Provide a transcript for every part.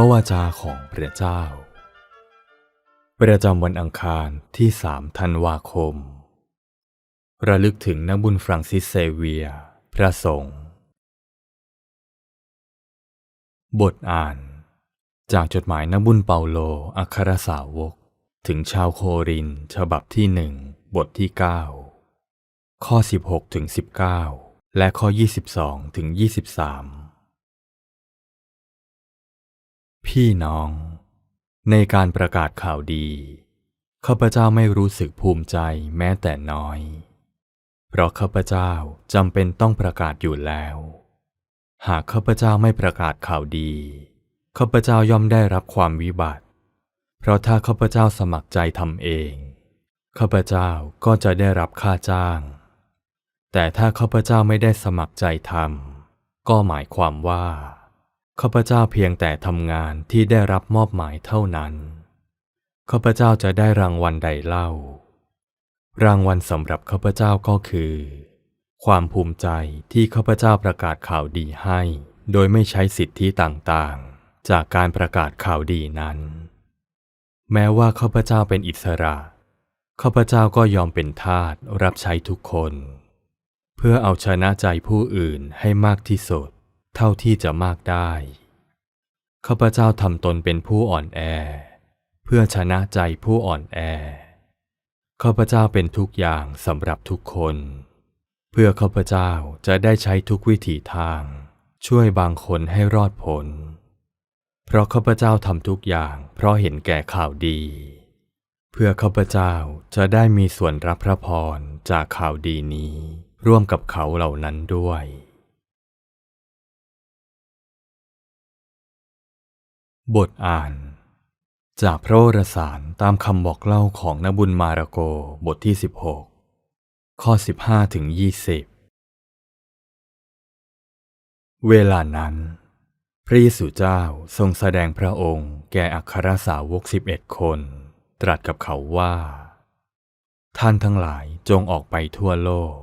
พระวาจาของพระเจ้า ประจำวันอังคารที่สามธันวาคม ระลึกถึงนักบุญฟรังซิสเซเวีย พระสงฆ์บทอ่าน จากจดหมายนักบุญเปาโลอัครสาวก ถึงชาวโครินฉบับที่หนึ่งบทที่ 9 ข้อ 16ถึง19 และข้อ 22ถึง23 พี่น้อง ในการประกาศข่าวดีข้าพเจ้าไม่รู้สึกภูมิใจแม้แต่น้อย เพราะข้าพเจ้าจำเป็นต้องประกาศอยู่แล้ว หากข้าพเจ้าไม่ประกาศข่าวดีข้าพเจ้าย่อมได้รับความวิบัติ เพราะถ้าข้าพเจ้าสมัครใจทำเองข้าพเจ้าก็จะได้รับค่าจ้าง แต่ถ้าข้าพเจ้าไม่ได้สมัครใจทำก็หมายความว่า ข้าพเจ้าเพียงแต่ทำงานที่ได้รับมอบหมายเท่านั้น ข้าพเจ้าจะได้รางวัลใดเล่า รางวัลสำหรับข้าพเจ้าก็คือ ความภูมิใจที่ข้าพเจ้าประกาศข่าวดีให้ โดยไม่ใช้สิทธิต่างๆ จากการประกาศข่าวดีนั้น แม้ว่าข้าพเจ้าเป็นอิสระ ข้าพเจ้าก็ยอมเป็นทาสรับใช้ทุกคน เพื่อเอาชนะใจผู้อื่นให้มากที่สุด เท่าที่จะมากได้ ข้าพเจ้าทำตนเป็นผู้อ่อนแอ เพื่อชนะใจผู้อ่อนแอ ข้าพเจ้าเป็นทุกอย่างสำหรับทุกคน เพื่อข้าพเจ้าจะได้ใช้ทุกวิถีทาง ช่วยบางคนให้รอดพ้น เพราะข้าพเจ้าทำทุกอย่าง เพราะเห็นแก่ข่าวดี เพื่อข้าพเจ้าจะได้มีส่วนรับพระพรจากข่าวดีนี้ร่วมกับเขาเหล่านั้นด้วย บทอ่าน จากพระวรสารตามคำบอกเล่าของนบุญมาระโกบทที่ 16 ข้อ 15ถึง20 เวลานั้น พระเยซูเจ้าทรงแสดงพระองค์แก่อัครสาวกสิบเอ็ดคน ตรัสกับเขาว่า ท่านทั้งหลายจงออกไปทั่วโลก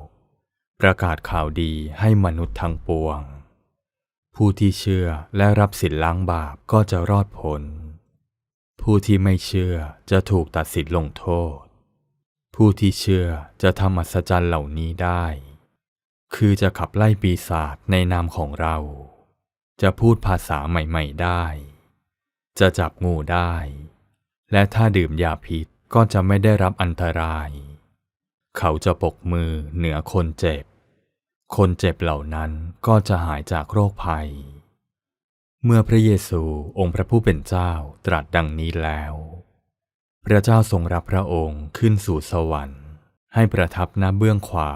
ประกาศข่าวดีให้มนุษย์ทั้งปวง ผู้ที่เชื่อและรับสิทธิ์ล้างบาปก็จะรอดพ้น ผู้ที่ไม่เชื่อจะถูกตัดสิทธิ์ลงโทษ ผู้ที่เชื่อจะทำอัศจรรย์เหล่านี้ได้ คือจะขับไล่ปีศาจในนามของเรา จะพูดภาษาใหม่ ๆได้ จะจับงูได้ และถ้าดื่มยาพิษก็จะไม่ได้รับอันตราย เขาจะปกมือเหนือคนเจ็บ คนเจ็บเหล่านั้นก็จะหายจากโรคภัย เมื่อพระเยซูองค์พระผู้เป็นเจ้าตรัสดังนี้แล้ว พระเจ้าทรงรับพระองค์ขึ้นสู่สวรรค์ ให้ประทับณเบื้องขวา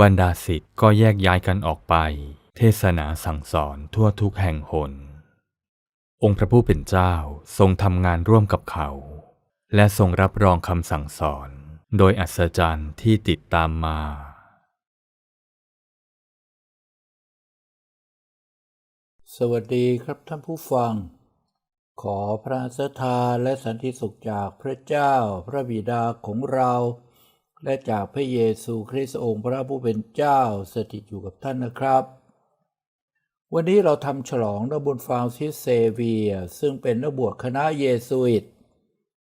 บรรดาศิษย์ก็แยกย้ายกันออกไป เทศนาสั่งสอนทั่วทุกแห่งหน องค์พระผู้เป็นเจ้าทรงทำงานร่วมกับเขา และทรงรับรองคำสั่งสอน โดยอัศจรรย์ที่ติดตามมา สวัสดีครับท่านผู้ฟัง ขอพระสถาและสันติสุขจากพระเจ้าพระบิดาของเรา และจากพระเยซูคริสต์องค์พระผู้เป็นเจ้าสถิตอยู่กับท่านนะครับ วันนี้เราทำฉลองนักบุญฟรานซิสเซเวีย ซึ่งเป็นนักบวชคณะเยซูอิต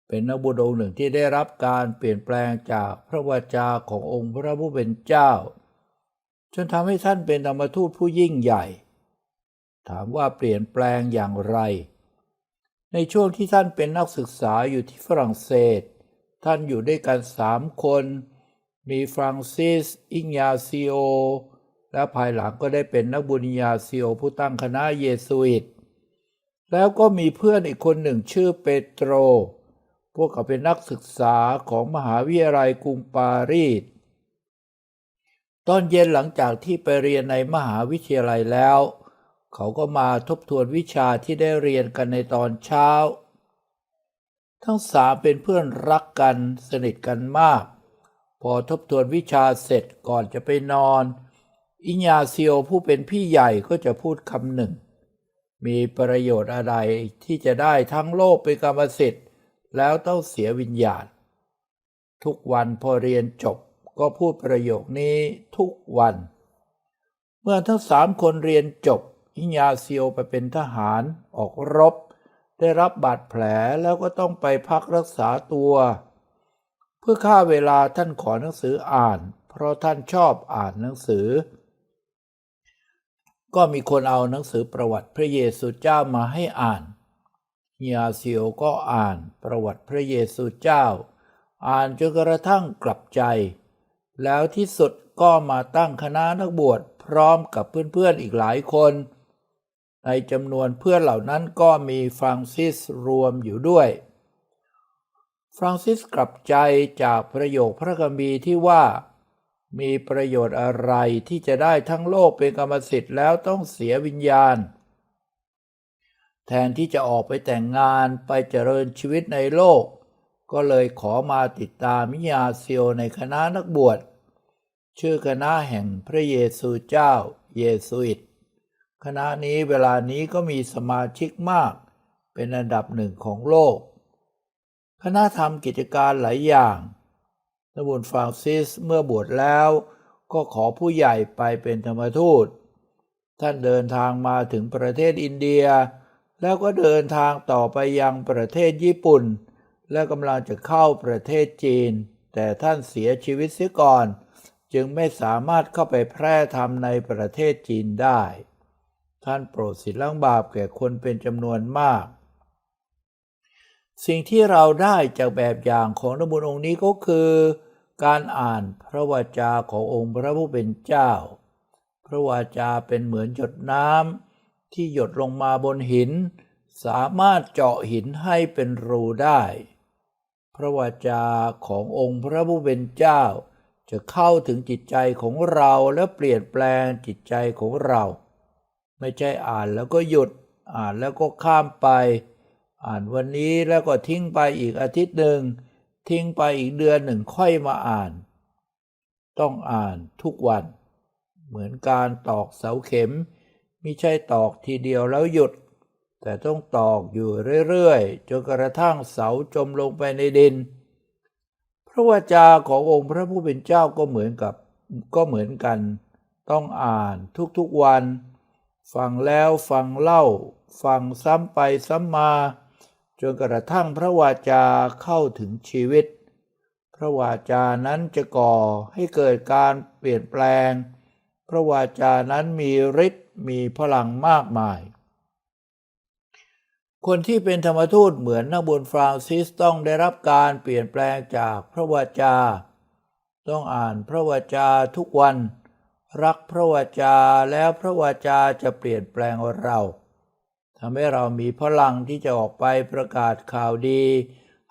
เป็นนักบุญองค์หนึ่งที่ได้รับการเปลี่ยนแปลงจากพระวจาขององค์พระผู้เป็นเจ้า จนทำให้ท่านเป็นธรรมทูตผู้ยิ่งใหญ่ ถามว่าเปลี่ยนแปลงอย่างไร ในช่วงที่ท่านเป็นนักศึกษาอยู่ที่ฝรั่งเศส ท่านอยู่ด้วยกันสามคน มีฟรานซิส อิงยาซิโอ และภายหลังก็ได้เป็นนักบุญญาซิโอผู้ตั้งคณะเยซูอิต แล้วก็มีเพื่อนอีกคนหนึ่งชื่อเปโตร พวกเขาเป็นนักศึกษาของมหาวิทยาลัยกรุงปารีส ตอนเย็นหลังจากที่ไปเรียนในมหาวิทยาลัยแล้ว เขาก็มาทบทวนวิชาที่ได้เรียนกันในตอนเช้า ทั้งสามเป็นเพื่อนรักกันสนิทกันมาก พอทบทวนวิชาเสร็จก่อนจะไปนอน อิญญาเซีโอผู้เป็นพี่ใหญ่ก็จะพูดคำหนึ่ง มีประโยชน์อะไรที่จะได้ทั้งโลกเป็นกรรมสิทธิ์ แล้วต้องเสียวิญญาณ ทุกวันพอเรียนจบก็พูดประโยคนี้ทุกวัน เมื่อทั้งสามคนเรียนจบ อิญาเซียวไปเป็นทหารออกรบ ได้รับบาดแผลแล้วก็ต้องไปพักรักษาตัว เพื่อฆ่าเวลาท่านขอหนังสืออ่าน เพราะท่านชอบอ่านหนังสือ ก็มีคนเอาหนังสือประวัติพระเยซูเจ้ามาให้อ่านเฮียเซียวก็อ่านประวัติพระเยซูเจ้า อ่านจนกระทั่งกลับใจ แล้วที่สุดก็มาตั้งคณะนักบวชพร้อมกับเพื่อนๆอีกหลายคน ในจำนวนเพื่อนเหล่านั้นก็มีฟรานซิสรวมอยู่ด้วย ฟรานซิสกลับใจจากประโยคพระคัมภีร์ที่ว่า มีประโยชน์อะไรที่จะได้ทั้งโลกเป็นกรรมสิทธิ์แล้วต้องเสียวิญญาณ แทนที่จะออกไปแต่งงานไปเจริญชีวิตในโลก ก็เลยขอมาติดตามมิยาเซียวในคณะนักบวช ชื่อคณะแห่งพระเยซูเจ้าเยซูอิต คณะนี้เวลานี้ก็มีสมาชิกมาก เป็นอันดับหนึ่งของโลก คณะทำกิจการหลายอย่างนบุญฟรานซิสเมื่อบวชแล้วก็ขอผู้ใหญ่ไปเป็นธรรมทูต ท่านเดินทางมาถึงประเทศอินเดีย แล้วก็เดินทางต่อไปยังประเทศญี่ปุ่น และกำลังจะเข้าประเทศจีน แต่ท่านเสียชีวิตเสียก่อน จึงไม่สามารถเข้าไปแพร่ธรรมในประเทศจีนได้ ท่านโปรดสิทธิล้างบาปแก่คนเป็นจำนวนมาก สิ่งที่เราได้จากแบบอย่างของนบุญองค์นี้ก็คือ การอ่านพระวจาขององค์พระผู้เป็นเจ้า พระวจาเป็นเหมือนหยดน้ำที่หยดลงมาบนหิน สามารถเจาะหินให้เป็นรูได้ พระวจาขององค์พระผู้เป็นเจ้า จะเข้าถึงจิตใจของเราและเปลี่ยนแปลงจิตใจของเรา ไม่ใช่อ่านแล้วก็หยุด อ่านแล้วก็ข้ามไป อ่านวันนี้แล้วก็ทิ้งไปอีกอาทิตย์หนึ่ง ทิ้งไปอีกเดือนหนึ่งค่อยมาอ่าน ต้องอ่านทุกวัน เหมือนการตอกเสาเข็ม ไม่ใช่ตอกทีเดียวแล้วหยุด แต่ต้องตอกอยู่เรื่อยๆ จนกระทั่งเสาจมลงไปในดิน พระวจาขององค์พระผู้เป็นเจ้าก็เหมือนกับก็เหมือนกัน ต้องอ่านทุกๆวัน ฟังแล้วฟังเล่า ฟังซ้ำไปซ้ำมา จนกระทั่งพระวาจาเข้าถึงชีวิต พระวาจานั้นจะก่อให้เกิดการเปลี่ยนแปลง พระวาจานั้นมีฤทธิ์มีพลังมากมาย คนที่เป็นธรรมทูตเหมือนนักบุญฟรานซิสต้องได้รับการเปลี่ยนแปลงจากพระวาจา ต้องอ่านพระวาจาทุกวัน รักพระวจาแล้วพระวจาจะเปลี่ยนแปลงเราทำให้เรามีพลังที่จะออกไปประกาศข่าวดี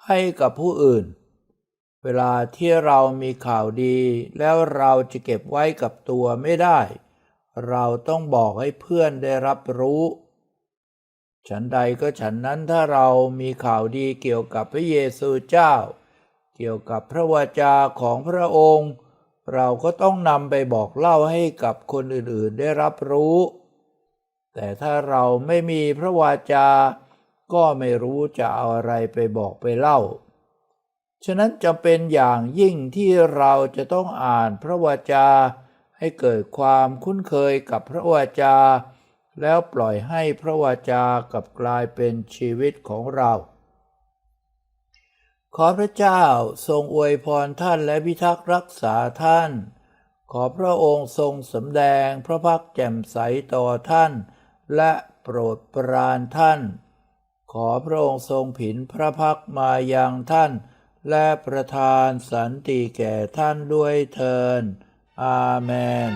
ให้กับผู้อื่น เวลาที่เรามีข่าวดี แล้วเราจะเก็บไว้กับตัวไม่ได้ เราต้องบอกให้เพื่อนได้รับรู้ ฉันใดก็ฉันนั้นถ้าเรามีข่าวดีเกี่ยวกับพระเยซูเจ้า เกี่ยวกับพระวจาของพระองค์ เราก็ต้องนำไปบอกเล่าให้กับคนอื่นๆได้รับรู้ แต่ถ้าเราไม่มีพระวาจาก็ไม่รู้จะเอาอะไรไปบอกไปเล่า ฉะนั้นจำเป็นอย่างยิ่งที่เราจะต้องอ่านพระวจา ให้เกิดความคุ้นเคยกับพระวจา แล้วปล่อยให้พระวจากับกลายเป็นชีวิตของเรา ขอพระเจ้าทรงอวยพรท่านและพิทักษ์รักษาท่าน ขอพระองค์ทรงสำแดงพระพักแจ่มใสต่อท่าน และโปรดปรานท่าน ขอพระองค์ทรงผินพระพักมายังท่าน และประทานสันติแก่ท่านด้วยเทินอาเมน